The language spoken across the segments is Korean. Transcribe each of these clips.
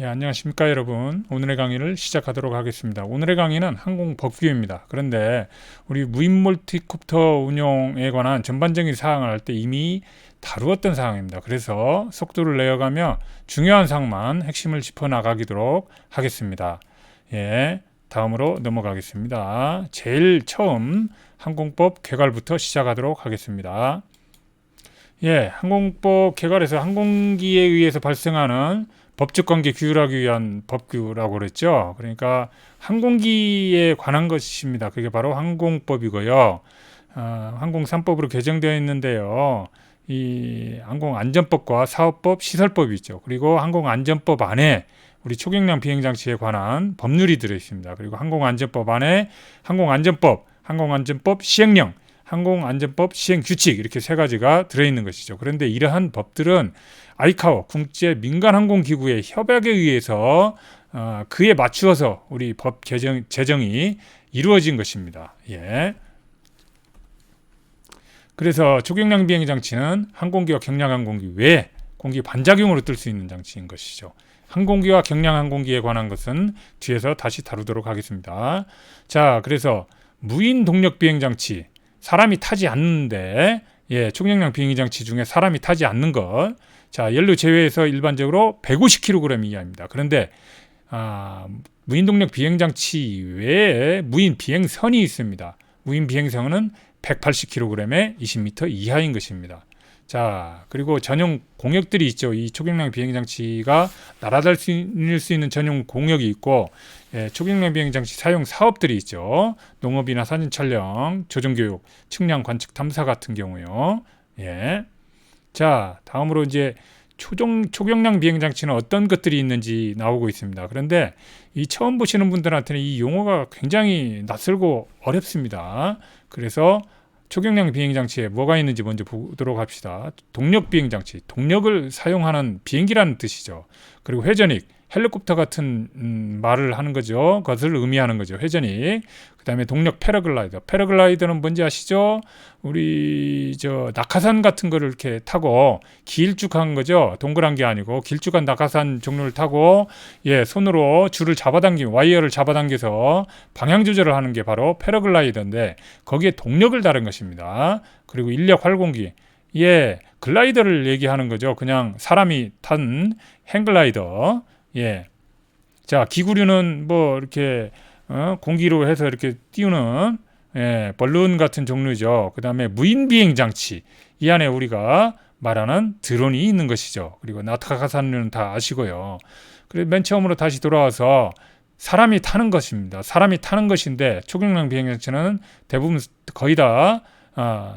예, 안녕하십니까 여러분. 오늘의 강의를 시작하도록 하겠습니다. 오늘의 강의는 항공 법규입니다. 그런데 우리 무인 멀티콥터 운용에 관한 전반적인 사항을 할 때 이미 다루었던 사항입니다. 그래서 속도를 내어가며 중요한 사항만 핵심을 짚어 나가기도록 하겠습니다. 예, 다음으로 넘어가겠습니다. 제일 처음 항공법 개괄부터 시작하도록 하겠습니다. 예, 항공법 개괄에서 항공기에 의해서 발생하는 법적 관계 규율하기 위한 법규라고 그랬죠. 그러니까 항공기에 관한 것입니다. 그게 바로 항공법이고요. 어, 항공 3법으로 개정되어 있는데요. 이 항공안전법과 사업법, 시설법이 있죠. 그리고 항공안전법 안에 우리 초경량 비행장치에 관한 법률이 들어 있습니다. 그리고 항공안전법 안에 항공안전법, 항공안전법 시행령, 항공안전법 시행 규칙 이렇게 세 가지가 들어있는 것이죠. 그런데 이러한 법들은 아이카오 국제 민간 항공 기구의 협약에 의해서 어, 그에 맞추어서 우리 법 개정 제정이 이루어진 것입니다. 예. 그래서 초경량 비행 장치는 항공기와 경량 항공기 외에 공기 반작용으로 뜰 수 있는 장치인 것이죠. 항공기와 경량 항공기에 관한 것은 뒤에서 다시 다루도록 하겠습니다. 자, 그래서 무인 동력 비행 장치 사람이 타지 않는데 예, 초경량 비행기 장치 중에 사람이 타지 않는 것. 자, 연료 제외해서 일반적으로 150kg 이하입니다. 그런데 아, 무인 동력 비행 장치 외에 무인 비행선이 있습니다. 무인 비행선은 180kg에 20m 이하인 것입니다. 자, 그리고 전용 공역들이 있죠. 이 초경량 비행 장치가 날아다닐 수 있는 전용 공역이 있고 예, 초경량 비행 장치 사용 사업들이 있죠. 농업이나 사진 촬영, 조정 교육, 측량 관측 탐사 같은 경우요. 예. 자, 다음으로 이제 초종, 초경량 비행 장치는 어떤 것들이 있는지 나오고 있습니다. 그런데 이 처음 보시는 분들한테는 이 용어가 굉장히 낯설고 어렵습니다. 그래서 초경량 비행 장치에 뭐가 있는지 먼저 보도록 합시다. 동력 비행 장치, 동력을 사용하는 비행기라는 뜻이죠. 그리고 회전익, 헬리콥터 같은 음, 말을 하는 거죠. 그것을 의미하는 거죠. 회전익. 그다음에 동력 패러글라이더. 패러글라이더는 뭔지 아시죠? 우리 저 낙하산 같은 거를 이렇게 타고 길쭉한 거죠. 동그란 게 아니고 길쭉한 낙하산 종류를 타고 예, 손으로 줄을 잡아당기면 와이어를 잡아당겨서 방향 조절을 하는 게 바로 패러글라이더인데 거기에 동력을 다른 것입니다. 그리고 인력 활공기. 예, 글라이더를 얘기하는 거죠. 그냥 사람이 탄 행글라이더. 예. 자, 기구류는 뭐 이렇게 어, 공기로 해서 이렇게 띄우는 예, 벌룬 같은 종류죠. 그 다음에 무인 비행 장치. 이 안에 우리가 말하는 드론이 있는 것이죠. 그리고 나타가산류는 다 아시고요. 그리고 맨 처음으로 다시 돌아와서 사람이 타는 것입니다. 사람이 타는 것인데 초경량 비행 장치는 대부분 거의 다 아,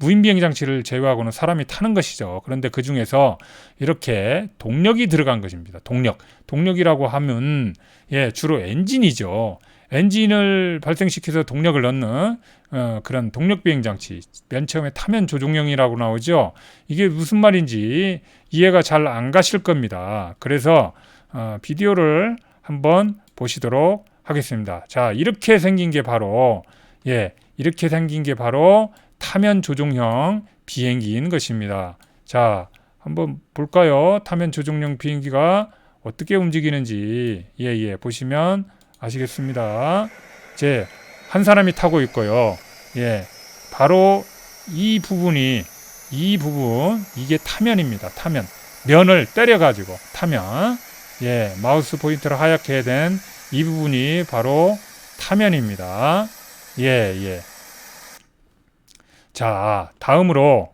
무인 비행 장치를 제외하고는 사람이 타는 것이죠. 그런데 그 중에서 이렇게 동력이 들어간 것입니다. 동력. 동력이라고 하면 예, 주로 엔진이죠. 엔진을 발생시켜서 동력을 넣는 어, 그런 동력 비행 장치. 맨 처음에 타면 조종형이라고 나오죠. 이게 무슨 말인지 이해가 잘 안 가실 겁니다. 그래서 어, 비디오를 한번 보시도록 하겠습니다. 자, 이렇게 생긴 게 바로 예, 이렇게 생긴 게 바로 타면 조종형 비행기인 것입니다. 자, 한번 볼까요? 타면 조종형 비행기가 어떻게 움직이는지 예, 예, 보시면 아시겠습니다. 제 한 사람이 타고 있고요. 예, 바로 이 부분이 이 부분 이게 타면입니다. 타면 면을 때려 가지고 타면 예 마우스 포인터를 하얗게 된 이 부분이 바로 타면입니다. 예 예. 자 다음으로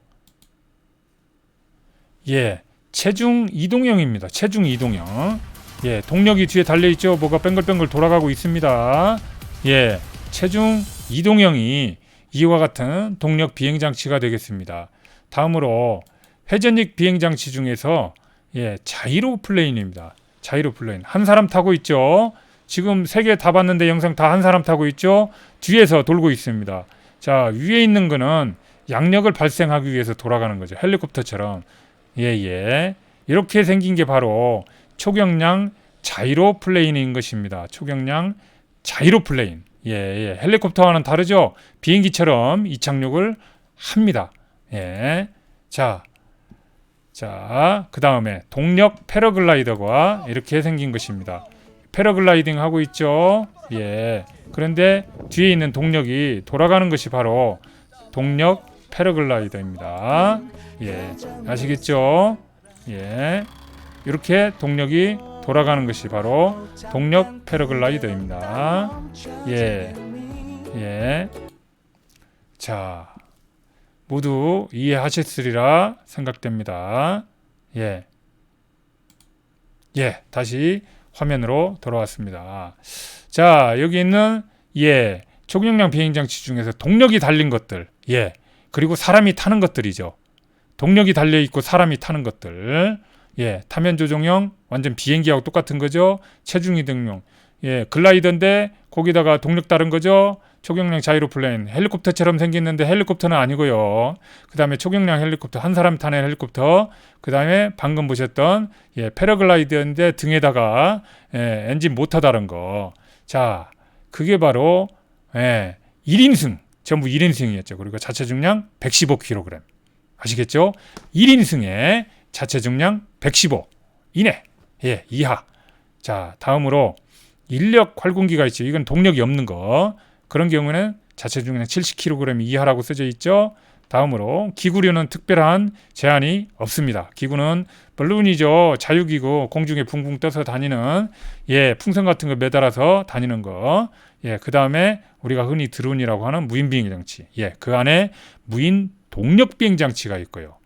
예 체중 이동형입니다. 체중 이동형. 예, 동력이 뒤에 달려 있죠. 뭐가 뱅글뱅글 돌아가고 있습니다. 예, 체중 이동형이 이와 같은 동력 비행 장치가 되겠습니다. 다음으로 회전익 비행 장치 중에서 예, 자이로 플레인입니다. 자이로 플레인. 한 사람 타고 있죠. 지금 세 개 다 봤는데 영상 다 한 사람 타고 있죠. 뒤에서 돌고 있습니다. 자, 위에 있는 거는 양력을 발생하기 위해서 돌아가는 거죠. 헬리콥터처럼. 예, 예. 이렇게 생긴 게 바로 초경량 자이로 플레인인 것입니다. 초경량 자이로 플레인. 예, 예. 헬리콥터와는 다르죠. 비행기처럼 이착륙을 합니다. 예. 자, 자, 그 다음에 동력 패러글라이더가 이렇게 생긴 것입니다. 패러글라이딩 하고 있죠. 예. 그런데 뒤에 있는 동력이 돌아가는 것이 바로 동력 패러글라이더입니다. 예. 아시겠죠? 예. 이렇게 동력이 돌아가는 것이 바로 동력 패러글라이더입니다. 예. 예. 자. 모두 이해하셨으리라 생각됩니다. 예. 예, 다시 화면으로 돌아왔습니다. 자, 여기 있는 예, 초경량 비행장치 중에서 동력이 달린 것들, 예, 그리고 사람이 타는 것들이죠. 동력이 달려 있고 사람이 타는 것들, 예, 타면 조종형 완전 비행기하고 똑같은 거죠. 체중 이동용, 예, 글라이더인데 거기다가 동력 다른 거죠. 초경량 자이로플레인 헬리콥터처럼 생겼는데 헬리콥터는 아니고요. 그 다음에 초경량 헬리콥터 한 사람 타는 헬리콥터. 그 다음에 방금 보셨던 예, 패러글라이더인데 등에다가 예, 엔진 모터 다른 거. 자, 그게 바로 예, 1인승 전부 1인승이었죠. 그리고 자체 중량 115kg. 아시겠죠? 1인승에 자체 중량 115 이내. 예, 이하. 자, 다음으로 인력 활공기가 있죠. 이건 동력이 없는 거. 그런 경우는 자체 중량 70kg 이하라고 써져 있죠. 다음으로 기구류는 특별한 제한이 없습니다. 기구는 물론이죠. 자유기구 공중에 붕붕 떠서 다니는 예 풍선 같은 거 매달아서 다니는 거. 예 그 다음에 우리가 흔히 드론이라고 하는 무인 비행 장치. 예그 안에 무인 동력 비행 장치가 있고요.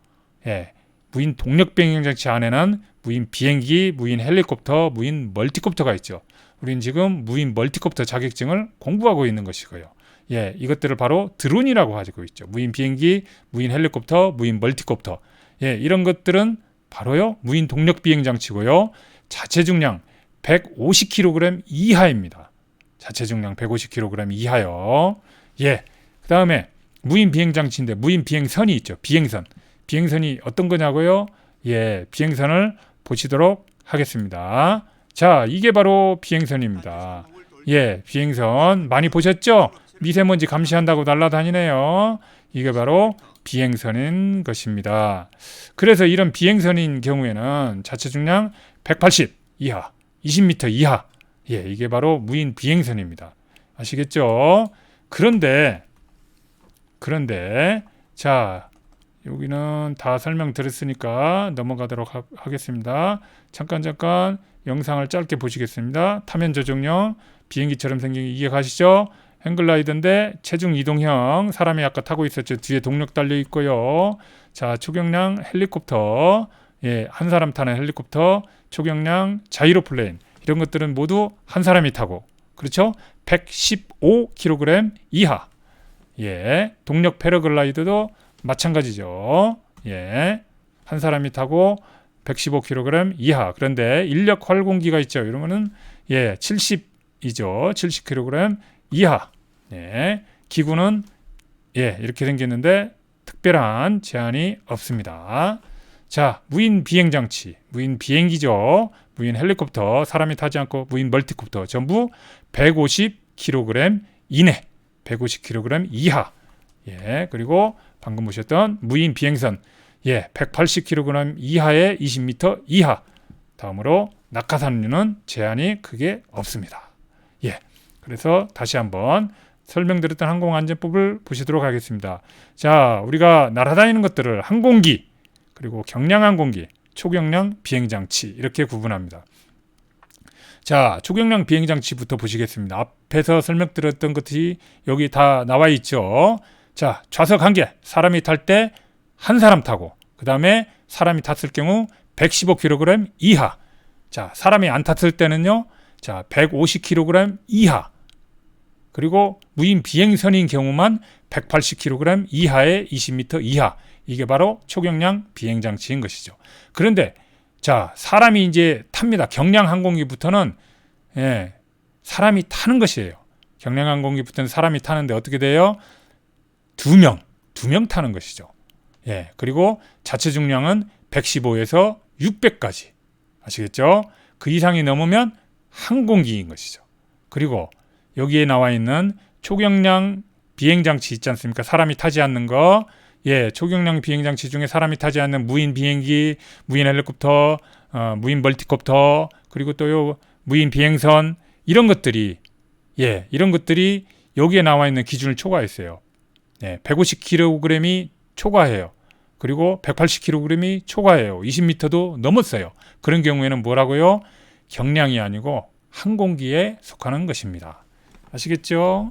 예 무인 동력 비행 장치 안에는 무인 비행기, 무인 헬리콥터, 무인 멀티콥터가 있죠. 우리는 지금 무인 멀티콥터 자격증을 공부하고 있는 것이고요. 예, 이것들을 바로 드론이라고 하고 있죠. 무인 비행기, 무인 헬리콥터, 무인 멀티콥터. 예, 이런 것들은 바로요 무인 동력 비행 장치고요. 자체 중량 150kg 이하입니다. 자체 중량 150kg 이하요. 예. 그다음에 무인 비행 장치인데 무인 비행선이 있죠. 비행선. 비행선이 어떤 거냐고요? 예, 비행선을 보시도록 하겠습니다. 자, 이게 바로 비행선입니다. 예, 비행선 많이 보셨죠? 미세먼지 감시한다고 날아다니네요. 이게 바로 비행선인 것입니다. 그래서 이런 비행선인 경우에는 자체 중량 180 이하, 20m 이하. 예, 이게 바로 무인 비행선입니다. 아시겠죠? 그런데 그런데 자, 여기는 다 설명 드렸으니까 넘어가도록 하, 겠습니다 잠깐 잠깐 영상을 짧게 보시겠습니다. 타면 조종형 비행기처럼 생긴 이해 가시죠? 행글라이더인데 체중 이동형 사람이 아까 타고 있었죠. 뒤에 동력 달려 있고요. 자 초경량 헬리콥터 예, 한 사람 타는 헬리콥터 초경량 자이로플레인 이런 것들은 모두 한 사람이 타고 그렇죠? 115kg 이하 예, 동력 패러글라이더도 마찬가지죠. 예, 한 사람이 타고 115kg 이하. 그런데 인력 활공기가 있죠. 이러면은 예, 70이죠. 70kg 이하. 예. 기구는 예, 이렇게 생겼는데 특별한 제한이 없습니다. 자, 무인 비행 장치, 무인 비행기죠. 무인 헬리콥터, 사람이 타지 않고 무인 멀티콥터 전부 150kg 이내, 150kg 이하. 예, 그리고 방금 보셨던 무인 비행선 예, 180kg 이하의 20m 이하. 다음으로 낙하산류는 제한이 크게 없습니다. 예. 그래서 다시 한번 설명드렸던 항공안전법을 보시도록 하겠습니다. 자, 우리가 날아다니는 것들을 항공기, 그리고 경량항공기, 초경량 비행장치 이렇게 구분합니다. 자, 초경량 비행장치부터 보시겠습니다. 앞에서 설명드렸던 것이 여기 다 나와 있죠. 자, 좌석 한 개, 사람이 탈 때 한 사람 타고, 그 다음에 사람이 탔을 경우 115kg 이하. 자, 사람이 안 탔을 때는요, 자, 150kg 이하. 그리고 무인 비행선인 경우만 180kg 이하의 20m 이하. 이게 바로 초경량 비행장치인 것이죠. 그런데, 자, 사람이 이제 탑니다. 경량 항공기부터는, 예, 사람이 타는 것이에요. 경량 항공기부터는 사람이 타는데 어떻게 돼요? 두 명, 두 명 타는 것이죠. 예, 그리고 자체 중량은 115에서 600까지. 아시겠죠? 그 이상이 넘으면 항공기인 것이죠. 그리고 여기에 나와 있는 초경량 비행 장치 있지 않습니까? 사람이 타지 않는 거. 예, 초경량 비행 장치 중에 사람이 타지 않는 무인 비행기, 무인 헬리콥터, 어, 무인 멀티콥터, 그리고 또요 무인 비행선 이런 것들이 예, 이런 것들이 여기에 나와 있는 기준을 초과했어요. 예, 150kg이 초과해요. 그리고 180kg이 초과해요. 20m도 넘었어요. 그런 경우에는 뭐라고요? 경량이 아니고 항공기에 속하는 것입니다. 아시겠죠?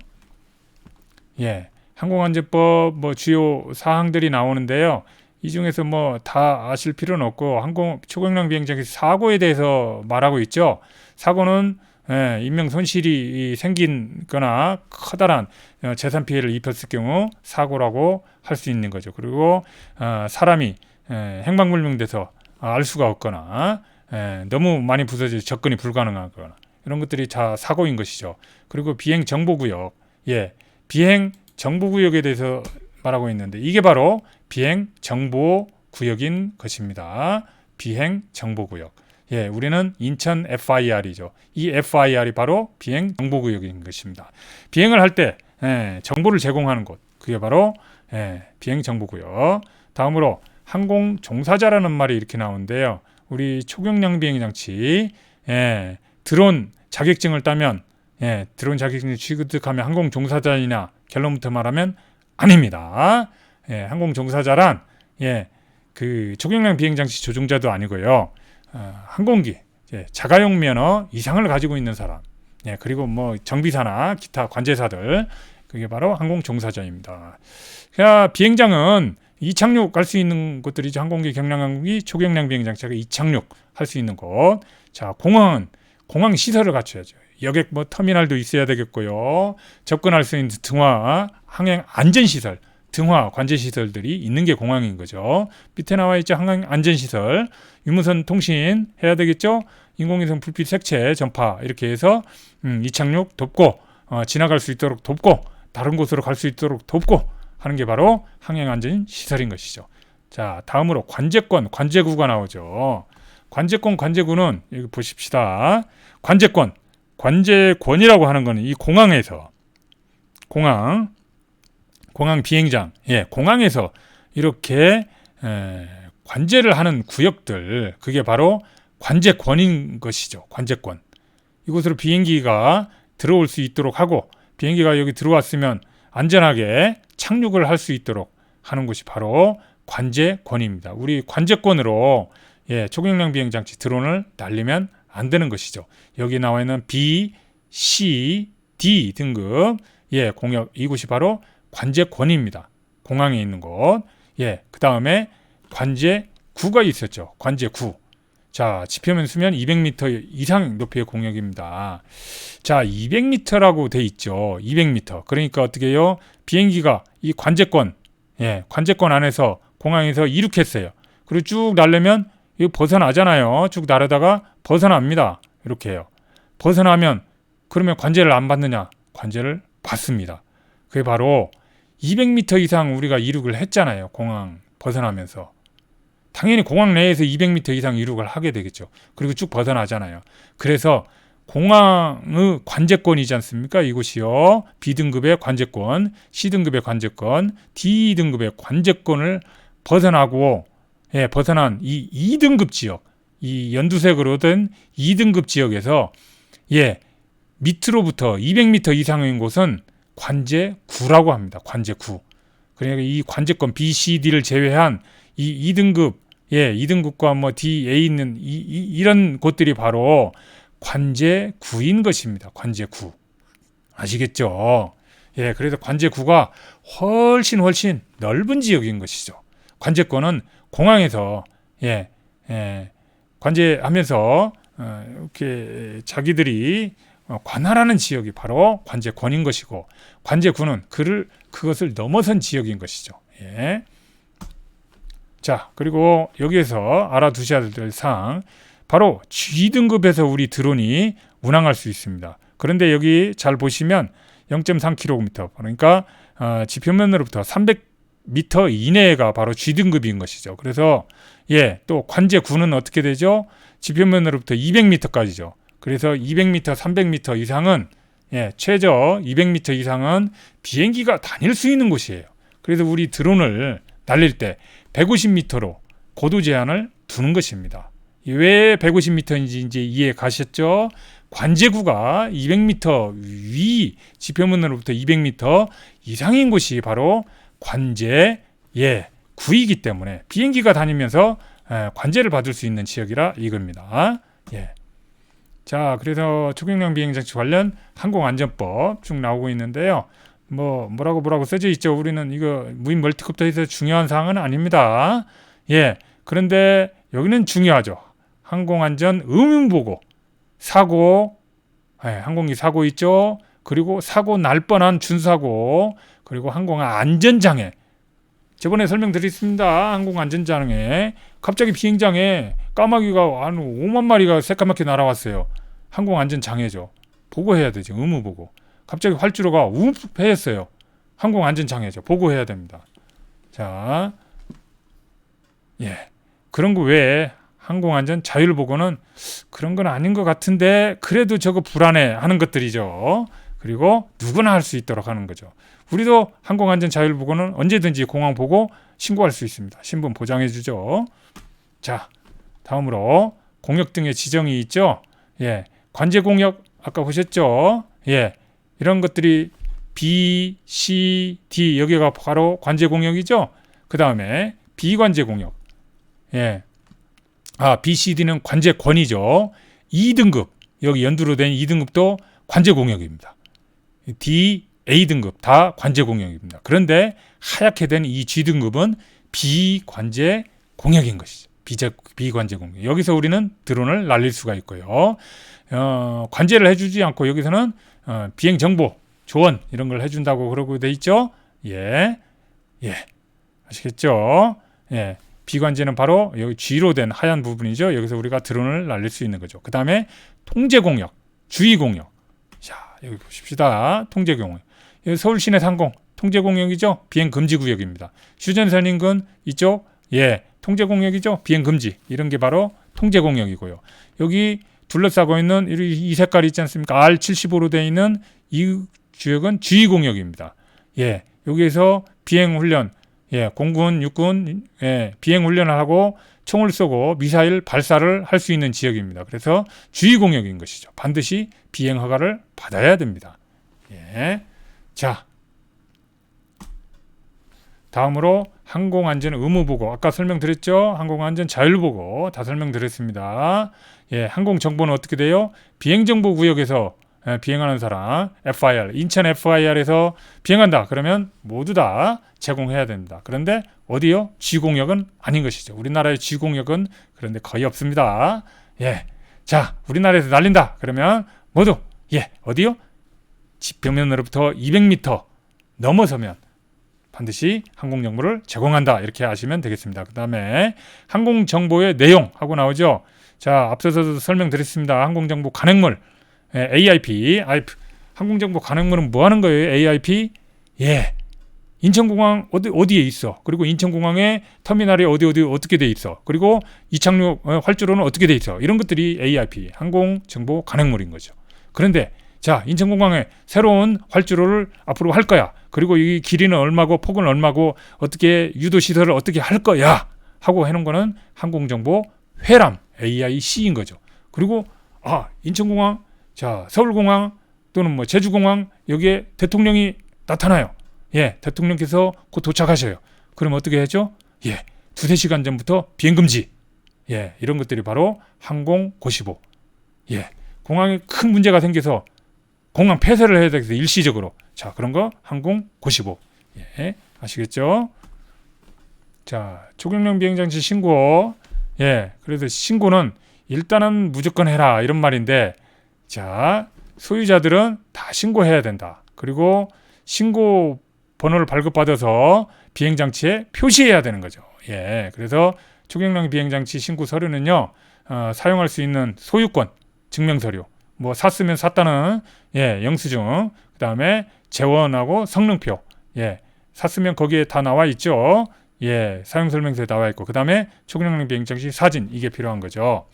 예. 항공안전법 뭐 주요 사항들이 나오는데요. 이 중에서 뭐 다 아실 필요는 없고 항공 초경량 비행장의 사고에 대해서 말하고 있죠. 사고는 예, 인명 손실이 생긴 거나 커다란 어, 재산 피해를 입혔을 경우 사고라고 할 수 있는 거죠. 그리고 어, 사람이 예, 행방불명돼서 알 수가 없거나 예, 너무 많이 부서져 접근이 불가능하거나 이런 것들이 다 사고인 것이죠. 그리고 비행 정보 구역, 예, 비행 정보 구역에 대해서 말하고 있는데 이게 바로 비행 정보 구역인 것입니다. 비행 정보 구역. 예, 우리는 인천 FIR이죠. 이 FIR이 바로 비행 정보 구역인 것입니다. 비행을 할때 예, 정보를 제공하는 곳, 그게 바로 예, 비행 정보 구역. 다음으로 항공 종사자라는 말이 이렇게 나오는데요. 우리 초경량 비행 장치, 예, 드론 자격증을 따면 예, 드론 자격증을 취득하면 항공 종사자이냐 결론부터 말하면 아닙니다. 예, 항공 종사자란 예, 그 초경량 비행 장치 조종자도 아니고요. 어, 항공기 예, 자가용 면허 이상을 가지고 있는 사람. 예, 그리고 뭐 정비사나 기타 관제사들 그게 바로 항공 종사자입니다. 그러니까 비행장은 이착륙 할수 있는 곳들이죠. 항공기, 경량항공기, 초경량 비행 장치가 이착륙 할 수 있는 곳. 자, 공항은 공항 시설을 갖춰야죠. 여객 뭐 터미널도 있어야 되겠고요. 접근할 수 있는 등화, 항행 안전 시설, 등화 관제 시설들이 있는 게 공항인 거죠. 밑에 나와 있죠. 항행 안전 시설, 유무선 통신 해야 되겠죠. 인공위성 불빛 색채 전파 이렇게 해서 음, 이착륙 돕고 어, 지나갈 수 있도록 돕고 다른 곳으로 갈 수 있도록 돕고 하는 게 바로 항행 안전 시설인 것이죠. 자, 다음으로 관제권, 관제구가 나오죠. 관제권, 관제구는 여기 보십시다. 관제권, 관제권이라고 하는 거는 이 공항에서 공항, 공항 비행장, 예, 공항에서 이렇게 에, 관제를 하는 구역들, 그게 바로 관제권인 것이죠. 관제권. 이곳으로 비행기가 들어올 수 있도록 하고 비행기가 여기 들어왔으면 안전하게 착륙을 할 수 있도록 하는 것이 바로 관제권입니다. 우리 관제권으로 예, 초경량 비행 장치 드론을 날리면 안 되는 것이죠. 여기 나와 있는 B, C, D 등급 예, 공역 이곳이 바로 관제권입니다. 공항에 있는 곳. 예, 그 다음에 관제구가 있었죠. 관제구. 자, 지표면 수면 200m 이상 높이의 공역입니다. 자, 200m라고 돼 있죠. 200m. 그러니까 어떻게 해요? 비행기가 이 관제권, 예, 관제권 안에서 공항에서 이륙했어요. 그리고 쭉 날려면 이거 벗어나잖아요. 쭉 나르다가 벗어납니다. 이렇게 해요. 벗어나면 그러면 관제를 안 받느냐? 관제를 받습니다. 그게 바로 200m 이상 우리가 이륙을 했잖아요. 공항 벗어나면서. 당연히 공항 내에서 200m 이상 이륙을 하게 되겠죠. 그리고 쭉 벗어나잖아요. 그래서 공항의 관제권이지 않습니까? 이곳이요. B등급의 관제권, C등급의 관제권, D등급의 관제권을 벗어나고 예, 벗어난 이 2등급 지역, 이 연두색으로 된 2등급 지역에서 예, 밑으로부터 200m 이상인 곳은 관제구라고 합니다. 관제구. 그러니까 이 관제권 B, C, D를 제외한 이 2등급 예, 2등급과 뭐 D, A 있는 이, 이, 이 런 곳들이 바로 관제구인 것입니다. 관제구. 아시겠죠? 예, 그래서 관제구가 훨씬 훨씬 넓은 지역인 것이죠. 관제권은 공항에서 예, 예, 관제하면서 어, 이렇게 자기들이 어, 관할하는 지역이 바로 관제권인 것이고 관제구는 그를 그것을 넘어선 지역인 것이죠. 예. 자, 그리고 여기에서 알아두셔야 될 사항 바로 G등급에서 우리 드론이 운항할 수 있습니다. 그런데 여기 잘 보시면 0.3km 그러니까 어, 지표면으로부터 300m 이내가 바로 G등급인 것이죠. 그래서 예, 또 관제구는 어떻게 되죠? 지표면으로부터 200m까지죠. 그래서 200m, 300m 이상은 예, 최저 200m 이상은 비행기가 다닐 수 있는 곳이에요. 그래서 우리 드론을 날릴 때 150m로 고도 제한을 두는 것입니다. 왜 150m인지 이제 이해 가셨죠? 관제구가 200m 위 지표면으로부터 200m 이상인 곳이 바로 관제 예 구이기 때문에 비행기가 다니면서 에, 관제를 받을 수 있는 지역이라 이겁니다. 예. 자, 그래서 초경량 비행장치 관련 항공안전법 쭉 나오고 있는데요. 뭐 뭐라고 뭐라고 써져 있죠. 우리는 이거 무인 멀티콥터에서 중요한 사항은 아닙니다. 예. 그런데 여기는 중요하죠. 항공안전 의문보고 사고, 예, 항공기 사고 있죠. 그리고 사고 날 뻔한 준사고, 그리고 항공 안전장애. 저번에 설명드렸습니다. 항공 안전장애. 갑자기 비행장에 까마귀가 한 5만 마리가 새까맣게 날아왔어요. 항공 안전 장애죠. 보고해야 되죠. 의무 보고. 갑자기 활주로가 우웅했어요. 항공 안전 장애죠. 보고해야 됩니다. 자, 예. 그런 거 외에 항공 안전 자율 보고는 그런 건 아닌 것 같은데 그래도 저거 불안해 하는 것들이죠. 그리고 누구나 할 수 있도록 하는 거죠. 우리도 항공 안전 자율 보고는 언제든지 공항 보고 신고할 수 있습니다. 신분 보장해 주죠. 자, 다음으로 공역 등의 지정이 있죠. 예. 관제 공역 아까 보셨죠? 예. 이런 것들이 B, C, D 여기가 바로 관제 공역이죠. 그다음에 비관제 공역. 예. 아, BCD는 관제 권이죠. 2등급, 여기 연두로 된 2등급도 관제 공역입니다. D, A등급 다 관제 공역입니다. 그런데 하얗게 된 이 G등급은 비관제 공역인 것이죠. 비제, 비관제 공역. 여기서 우리는 드론을 날릴 수가 있고요. 어, 관제를 해주지 않고 여기서는 어, 비행 정보, 조언 이런 걸 해준다고 그러고 돼 있죠. 예, 예, 아시겠죠? 예. 비관제는 바로 여기 G로 된 하얀 부분이죠. 여기서 우리가 드론을 날릴 수 있는 거죠. 그 다음에 통제 공역, 주의 공역. 자, 여기 보십시다. 통제 공역. 여기 서울 시내 상공 통제 공역이죠. 비행 금지 구역입니다. 휴전선 인근 이쪽 예, 통제 공역이죠. 비행 금지. 이런 게 바로 통제 공역이고요. 여기 둘러싸고 있는 이 색깔이 있지 않습니까? R75로 되어 있는 이 지역은 주의 공역입니다. 예, 여기에서 비행 훈련 예, 공군, 육군 예, 비행 훈련을 하고 총을 쏘고 미사일 발사를 할 수 있는 지역입니다. 그래서 주의 공역인 것이죠. 반드시 비행 허가를 받아야 됩니다. 예. 자. 다음으로 항공안전 의무보고 아까 설명드렸죠 항공안전 자율보고 다 설명드렸습니다 예 항공정보는 어떻게 돼요 비행정보구역에서 예, 비행하는 사람 FIR 인천 FIR에서 비행한다 그러면 모두 다 제공해야 됩니다. 그런데 어디요? G공역은 아닌 것이죠. 우리나라의 G공역은 그런데 거의 없습니다. 예. 자, 우리나라에서 날린다. 그러면 모두 예, 어디요? 지표면으로부터 200m 넘어서면 반드시 항공 정보를 제공한다. 이렇게 아시면 되겠습니다. 그 다음에 항공 정보의 내용 하고 나오죠. 자, 앞서서도 설명드렸습니다. 항공 정보 간행물 예, AIP, AIP 항공 정보 간행물은 뭐 하는 거예요? AIP? 예. 인천공항 어디 어디에 있어? 그리고 인천공항의 터미널이 어디 어디 어떻게 돼 있어? 그리고 이착륙 어, 활주로는 어떻게 돼 있어? 이런 것들이 AIP 항공 정보 간행물인 거죠. 그런데 자 인천공항에 새로운 활주로를 앞으로 할 거야. 그리고 이 길이는 얼마고 폭은 얼마고 어떻게 유도 시설을 어떻게 할 거야 하고 해놓은 거는 항공정보 회람 AIC인 거죠. 그리고 아 인천공항 자, 서울공항 또는 뭐 제주공항 여기에 대통령이 나타나요. 예, 대통령께서 곧 도착하셔요. 그럼 어떻게 하죠? 예, 두세 시간 전부터 비행 금지. 예, 이런 것들이 바로 항공 고시보. 예, 공항에 큰 문제가 생겨서 공항 폐쇄를 해야 되겠어 일시적으로. 자, 그런 거 항공 고시보. 예, 아시겠죠? 자, 초경량 비행장치 신고. 예, 그래서 신고는 일단은 무조건 해라 이런 말인데 자, 소유자들은 다 신고해야 된다. 그리고 신고 번호를 발급받아서 비행장치에 표시해야 되는 거죠. 예. 그래서 초경량 비행장치 신고 서류는요, 어, 사용할 수 있는 소유권 증명 서류, 뭐 샀으면 샀다는 예, 영수증, 그 다음에 재원하고 성능표, 예, 샀으면 거기에 다 나와 있죠. 예, 사용설명서에 나와 있고, 그 다음에 초경량 비행장치 사진 이게 필요한 거죠.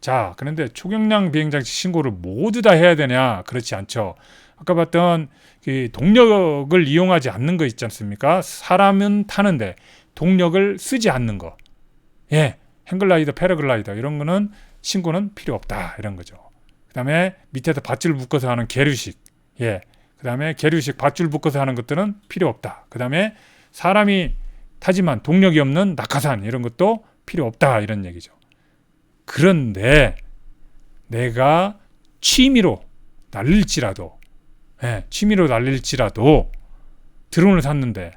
자, 그런데 초경량 비행장치 신고를 모두 다 해야 되냐? 그렇지 않죠. 아까 봤던 그 동력을 이용하지 않는 거 있지 않습니까? 사람은 타는데 동력을 쓰지 않는 거. 예. 행글라이더, 패러글라이더 이런 거는 신고는 필요 없다. 이런 거죠. 그다음에 밑에서 밧줄 묶어서 하는 계류식. 예. 그다음에 계류식 밧줄 묶어서 하는 것들은 필요 없다. 그다음에 사람이 타지만 동력이 없는 낙하산 이런 것도 필요 없다. 이런 얘기죠. 그런데 내가 취미로 날릴지라도 예, 취미로 날릴지라도 드론을 샀는데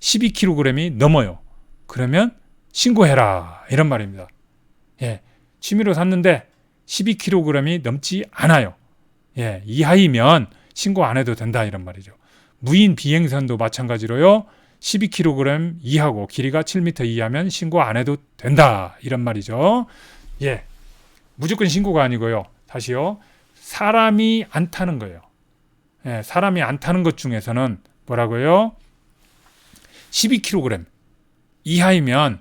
12kg이 넘어요. 그러면 신고해라 이런 말입니다. 예, 취미로 샀는데 12kg이 넘지 않아요. 예, 이하이면 신고 안 해도 된다 이런 말이죠. 무인 비행선도 마찬가지로요. 12kg 이하고 길이가 7m 이하면 신고 안 해도 된다 이런 말이죠. 예, 무조건 신고가 아니고요. 다시요. 사람이 안 타는 거예요. 예, 사람이 안 타는 것 중에서는 뭐라고요? 12kg 이하이면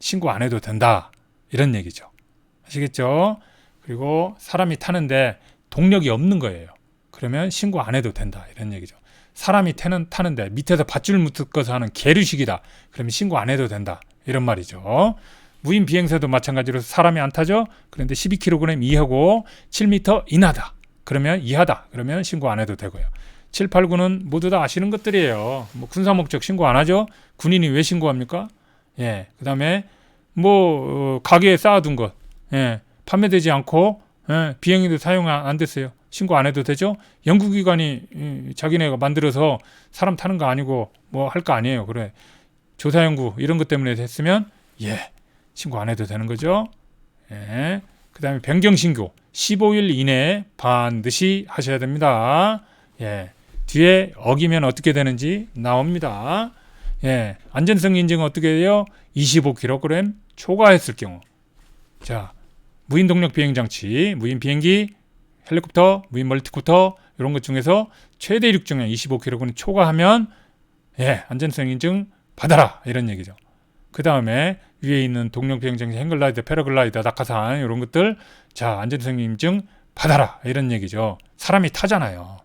신고 안 해도 된다. 이런 얘기죠. 아시겠죠? 그리고 사람이 타는데 동력이 없는 거예요. 그러면 신고 안 해도 된다. 이런 얘기죠. 사람이 타는, 타는데 밑에서 밧줄 묶어서 하는 계류식이다. 그러면 신고 안 해도 된다. 이런 말이죠. 무인 비행사도 마찬가지로 사람이 안 타죠. 그런데 12kg 이하고 7m 이하다. 그러면 이하다. 그러면 신고 안 해도 되고요. 7, 8, 9는 모두 다 아시는 것들이에요. 뭐 군사 목적 신고 안 하죠? 군인이 왜 신고합니까? 예. 그다음에 뭐 어, 가게에 쌓아둔 것, 예. 판매되지 않고 예. 비행기도 사용 안 됐어요. 신고 안 해도 되죠? 연구기관이 이, 자기네가 만들어서 사람 타는 거 아니고 뭐 할 거 아니에요. 그래. 조사 연구 이런 것 때문에 됐으면 예. 신고 안 해도 되는 거죠. 예. 그다음에 변경 신고 15일 이내에 반드시 하셔야 됩니다. 예. 뒤에 어기면 어떻게 되는지 나옵니다. 예. 안전성 인증은 어떻게 해요? 25kg 초과했을 경우. 자, 무인 동력 비행 장치, 무인 비행기, 헬리콥터, 무인 멀티콥터 이런 것 중에서 최대 이륙 중량 25kg는 초과하면 예, 안전성 인증 받아라 이런 얘기죠. 그 다음에 위에 있는 동력 비행 장치, 행글라이더, 패러글라이더, 낙하산 이런 것들 자 안전성 인증 받아라 이런 얘기죠. 사람이 타잖아요.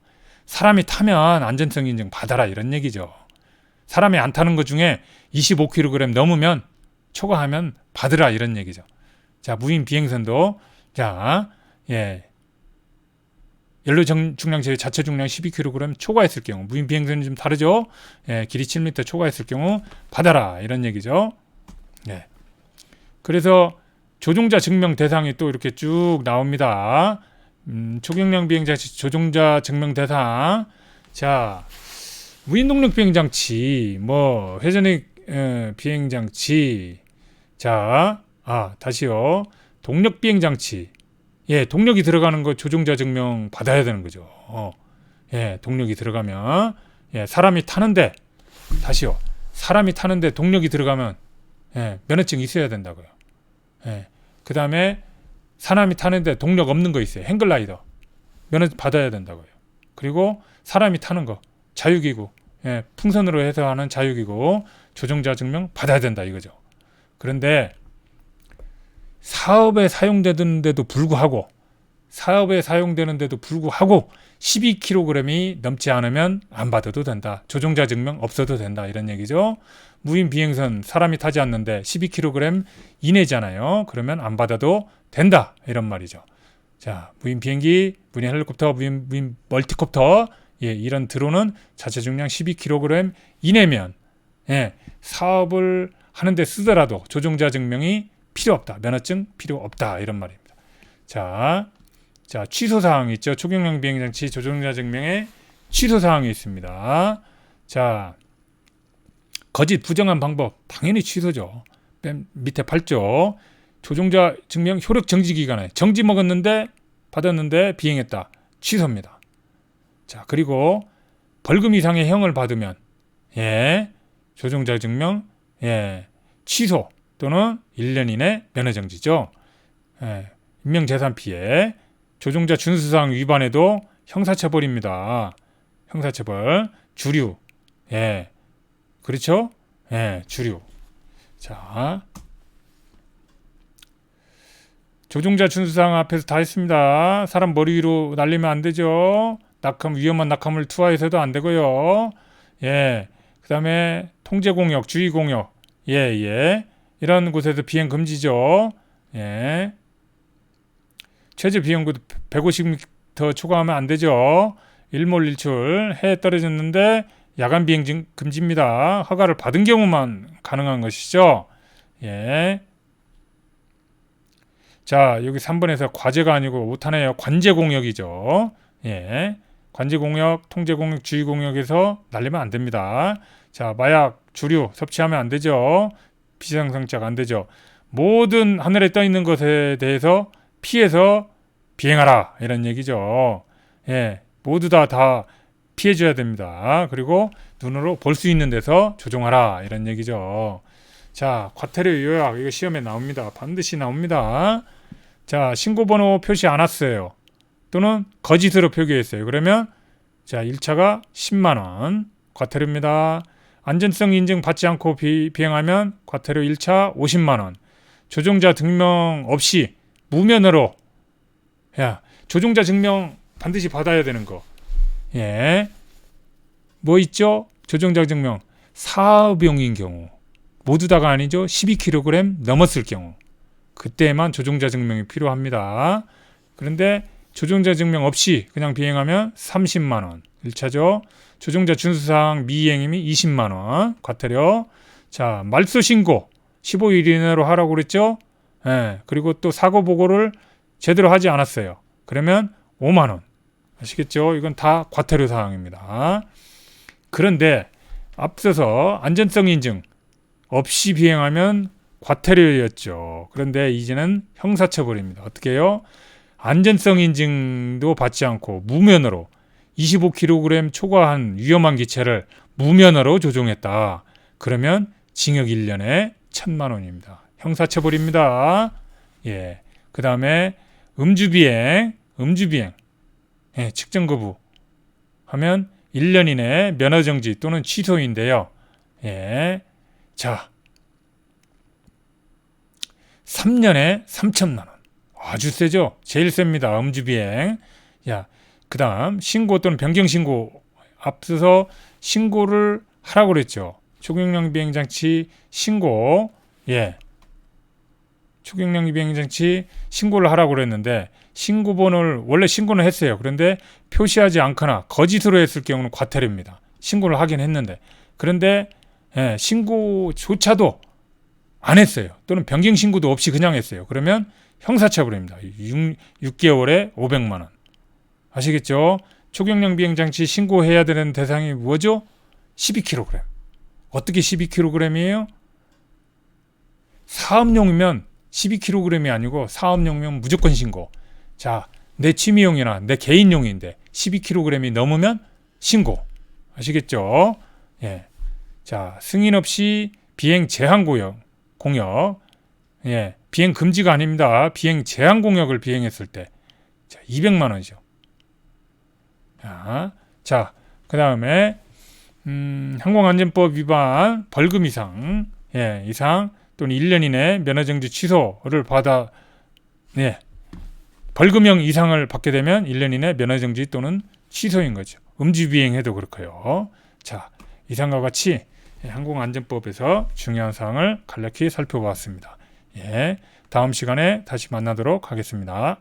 사람이 타면 안전성 인증 받아라 이런 얘기죠. 사람이 안 타는 것 중에 25kg 넘으면 초과하면 받으라 이런 얘기죠. 자, 무인 비행선도 자, 예. 연료 정, 중량체 자체 중량 12kg 초과했을 경우 무인 비행선은 좀 다르죠. 예, 길이 7m 초과했을 경우 받아라 이런 얘기죠. 예. 그래서 조종자 증명 대상이 또 이렇게 쭉 나옵니다. 음, 초경량 비행장 조종자 증명 대상. 자, 무인 동력 비행 장치, 뭐 회전식 에, 비행 장치. 자, 아 다시요. 동력 비행 장치. 예, 동력이 들어가는 거 조종자 증명 받아야 되는 거죠. 어, 예, 동력이 들어가면 예, 사람이 타는데 다시요. 사람이 타는데 동력이 들어가면 예, 면허증 있어야 된다고요. 예, 그 다음에 사람이 타는데 동력 없는 거 있어요. 행글라이더 면허 받아야 된다고요. 그리고 사람이 타는 거 자유기구 예, 풍선으로 해서 하는 자유기구 조종자 증명 받아야 된다 이거죠. 그런데 사업에 사용되는데도 불구하고 사업에 사용되는데도 불구하고 12kg이 넘지 않으면 안 받아도 된다. 조종자 증명 없어도 된다. 이런 얘기죠. 무인 비행선 사람이 타지 않는데 12kg 이내잖아요. 그러면 안 받아도 된다. 이런 말이죠. 자, 무인 비행기, 무인 헬리콥터, 무인, 무인 멀티콥터 예, 이런 드론은 자체 중량 12kg 이내면 예, 사업을 하는데 쓰더라도 조종자 증명이 필요 없다. 면허증 필요 없다. 이런 말입니다. 자, 자 취소 사항이 있죠. 초경량 비행 장치 조종자 증명에 취소 사항이 있습니다. 자, 거짓 부정한 방법 당연히 취소죠. 맨 밑에 8조 조종자 증명 효력 정지 기간에 정지 먹었는데 받았는데 비행했다. 취소입니다. 자, 그리고 벌금 이상의 형을 받으면 예. 조종자 증명 예. 취소 또는 1년 이내 면허 정지죠. 예. 인명재산 피해 조종자 준수사항 위반에도 형사처벌입니다. 형사처벌 주류 예. 그렇죠? 예, 주류. 자. 조종자 준수사항 앞에서 다 했습니다. 사람 머리 위로 날리면 안 되죠. 낙함 위험한 낙함을 투하해서도 안 되고요. 예. 그다음에 통제 공역, 주의 공역. 예, 예. 이런 곳에서 비행 금지죠. 예. 최저 비행고도 150m 초과하면 안 되죠. 일몰일출 해에 떨어졌는데 야간 비행 진- 금지입니다. 허가를 받은 경우만 가능한 것이죠. 예. 자, 여기 3번에서 과제가 아니고 5탄에요. 관제 공역이죠. 예. 관제 공역, 통제 공역, 주의 공역에서 날리면 안 됩니다. 자, 마약, 주류 섭취하면 안 되죠. 비상상자가 안 되죠. 모든 하늘에 떠 있는 것에 대해서 피해서 비행하라 이런 얘기죠. 예, 모두 다 다 피해줘야 됩니다. 그리고 눈으로 볼 수 있는 데서 조종하라 이런 얘기죠. 자, 과태료 요약 이거 시험에 나옵니다. 반드시 나옵니다. 자, 신고번호 표시 안 왔어요. 또는 거짓으로 표기했어요. 그러면 자, 1차가 10만 원 과태료입니다. 안전성 인증 받지 않고 비, 비행하면 과태료 1차 50만 원. 조종자 증명 없이 무면허로 야, 조종자 증명 반드시 받아야 되는 거. 예. 뭐 있죠? 조종자 증명. 사업용인 경우. 모두 다가 아니죠. 12kg 넘었을 경우. 그때만 조종자 증명이 필요합니다. 그런데 조종자 증명 없이 그냥 비행하면 30만 원. 1차죠. 조종자 준수사항 미이행이면 20만 원. 과태료. 자, 말소 신고 15일 이내로 하라고 그랬죠? 예. 그리고 또 사고 보고를 제대로 하지 않았어요. 그러면 5만 원. 아시겠죠? 이건 다 과태료 사항입니다. 그런데 앞서서 안전성 인증 없이 비행하면 과태료였죠. 그런데 이제는 형사처벌입니다. 어떻게 해요? 안전성 인증도 받지 않고 무면허로 25kg 초과한 위험한 기체를 무면허로 조종했다. 그러면 징역 1년에 1천만 원입니다. 형사처벌입니다. 예. 그 다음에 음주비행, 음주비행, 예, 측정 거부 하면 1년 이내 면허 정지 또는 취소인데요. 예. 자. 3년에 3천만 원. 아주 세죠? 제일 셉니다. 음주비행. 야, 그 다음, 신고 또는 변경 신고. 앞서서 신고를 하라고 그랬죠. 초경량 비행장치 신고. 예. 초경량 비행장치 신고를 하라고 그랬는데, 신고번호를, 원래 신고는 했어요. 그런데 표시하지 않거나 거짓으로 했을 경우는 과태료입니다. 신고를 하긴 했는데. 그런데, 예, 신고조차도 안 했어요. 또는 변경 신고도 없이 그냥 했어요. 그러면 형사처벌입니다. 6, 6개월에 500만 원. 아시겠죠? 초경량 비행장치 신고해야 되는 대상이 뭐죠? 12kg. 어떻게 12kg이에요? 사업용이면 12kg이 아니고 사업용이면 무조건 신고. 자, 내 취미용이나 내 개인용인데 12kg이 넘으면 신고. 아시겠죠? 예. 자, 승인 없이 비행 제한 구역 공역. 예. 비행 금지가 아닙니다. 비행 제한 공역을 비행했을 때. 자, 200만 원이죠. 자, 자, 그 다음에 음, 항공안전법 위반 벌금 이상, 예, 이상 또는 1년 이내 면허 정지 취소를 받아 예. 벌금형 이상을 받게 되면 1년 이내 면허 정지 또는 취소인 거죠. 음주 비행해도 그렇고요. 자, 이상과 같이 예, 항공안전법에서 중요한 사항을 간략히 살펴보았습니다. 예, 다음 시간에 다시 만나도록 하겠습니다.